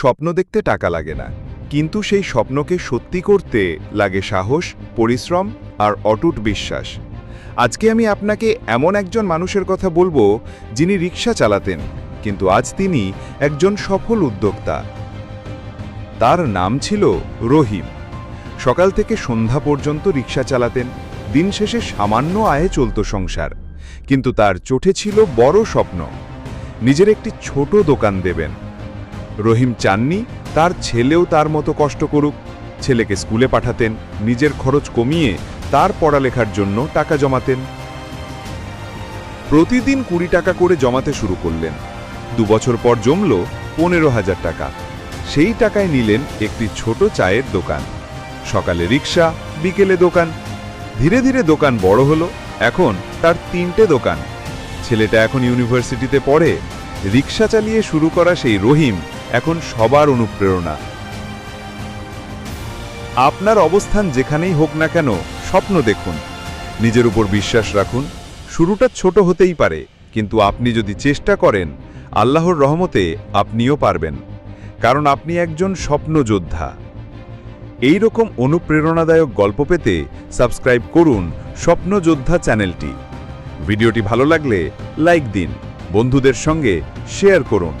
স্বপ্ন দেখতে টাকা লাগে না। কিন্তু সেই স্বপ্নকে সত্যি করতে লাগে সাহস, পরিশ্রম আর অটুট বিশ্বাস। আজকে আমি আপনাকে এমন একজন মানুষের কথা বলব যিনি রিক্সা চালাতেন, কিন্তু আজ তিনি একজন সফল উদ্যোক্তা। তার নাম ছিল রহিম। সকাল থেকে সন্ধ্যা পর্যন্ত রিক্সা চালাতেন, দিন শেষে সামান্য আয়ে চলত সংসার। কিন্তু তার চোটে ছিল বড় স্বপ্ন। নিজের একটি ছোট দোকান দেবেন। রহিম চাননি, তার ছেলেও তার মতো কষ্ট করুক। ছেলেকে স্কুলে পাঠাতেন, নিজের খরচ কমিয়ে তার পড়ালেখার জন্য টাকা জমাতেন। প্রতিদিন কুড়ি টাকা করে জমাতে শুরু করলেন। দুবছর পর জমল পনেরো হাজার টাকা। সেই টাকায় নিলেন একটি ছোট চায়ের দোকান। সকালে রিক্সা, বিকেলে দোকান। ধীরে ধীরে দোকান বড় হলো, এখন তার তিনটে দোকান। ছেলেটা এখন ইউনিভার্সিটিতে পড়ে। রিক্সা চালিয়ে শুরু করা সেই রহিম এখন সবার অনুপ্রেরণা। আপনার অবস্থান যেখানেই হোক না কেন, স্বপ্ন দেখুন। নিজের উপর বিশ্বাস রাখুন। শুরুটা ছোট হতেই পারে, কিন্তু আপনি যদি চেষ্টা করেন, আল্লাহর রহমতে আপনিও পারবেন। কারণ আপনি একজন স্বপ্ন যোদ্ধা। এই রকম অনুপ্রেরণাদায়ক গল্প পেতে সাবস্ক্রাইব করুন স্বপ্ন যোদ্ধা চ্যানেলটি। ভিডিওটি ভালো লাগলে লাইক দিন। বন্ধুদের সঙ্গে শেয়ার করুন।